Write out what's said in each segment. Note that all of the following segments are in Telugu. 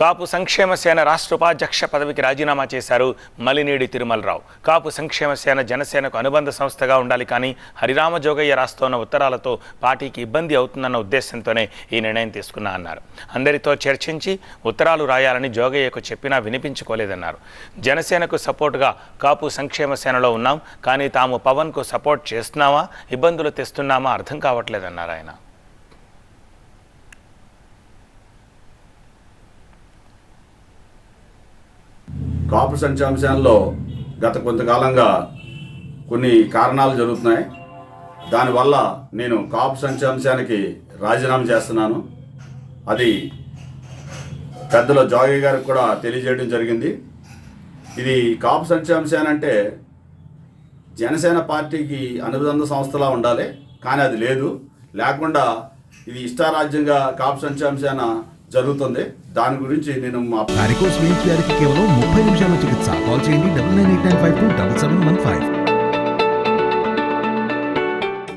కాపు సంక్షేమ సేన రాష్ట్ర ఉపాధ్యక్ష పదవికి రాజీనామా చేశారు మలినేడి తిరుమలరావు. కాపు సంక్షేమ సేన జనసేనకు అనుబంధ సంస్థగా ఉండాలి కానీ హరిరామ జోగయ్య రాస్తోన్న ఉత్తరాలతో పార్టీకి ఇబ్బంది అవుతుందన్న ఉద్దేశంతోనే ఈ నిర్ణయం తీసుకున్నా అన్నారు. అందరితో చర్చించి ఉత్తరాలు రాయాలని జోగయ్యకు చెప్పినా వినిపించుకోలేదన్నారు. జనసేనకు సపోర్టుగా కాపు సంక్షేమ సేనలో ఉన్నాం కానీ తాము పవన్కు సపోర్ట్ చేస్తున్నామా ఇబ్బందులు తెస్తున్నామా అర్థం కావట్లేదన్నారు ఆయన. కాపు సంక్షేమంలో గత కొంతకాలంగా కొన్ని కారణాలు జరుగుతున్నాయి. దానివల్ల నేను కాపు సంచాంశానికి రాజీనామా చేస్తున్నాను. అది పెద్దల జోగి గారికి కూడా తెలియజేయడం జరిగింది. ఇది కాపు సంక్షేమ అంటే జనసేన పార్టీకి అనుబంధ సంస్థలా ఉండాలి. కానీ అది లేదు. లేకుండా ఇది ఇష్టారాజ్యంగా కాపు సంక్షేమ జరుగుతుంది. దాని గురించి నేను మా వారికోస్ కేవలం ముప్పై నిమిషాల చికిత్స. కాల్ చేయండి double nine eight nine five two double seven one five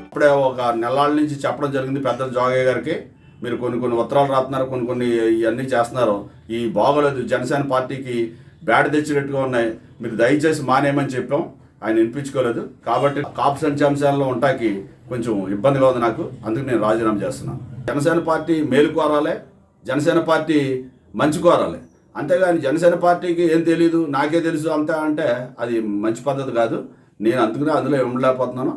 ఇప్పుడే ఒక నెలాళ్ళ నుంచి చెప్పడం జరిగింది పెద్దల జోగయ్య గారికి. మీరు కొన్ని కొన్ని ఉత్తరాలు రాస్తున్నారు కొన్ని కొన్ని ఇవన్నీ చేస్తున్నారు. ఈ బాగోలేదు జనసేన పార్టీకి బ్యాడ్ తెచ్చినట్టుగా ఉన్నాయి. మీరు దయచేసి మానేయమని చెప్పాం. ఆయన వినిపించుకోలేదు. కాబట్టి కాపు సంక్షేమాల్లో ఉంటాకి కొంచెం ఇబ్బందిగా ఉంది నాకు. అందుకు నేను రాజీనామా చేస్తున్నాను. జనసేన పార్టీ మేలు కోరాలి జనసేన పార్టీ మంచి కోరాలి. అంతేగాని జనసేన పార్టీకి ఏం తెలియదు నాకే తెలుసు అంతా అంటే అది మంచి పద్ధతి కాదు. నేను అందుకనే అందులో ఉండలేకపోతున్నాను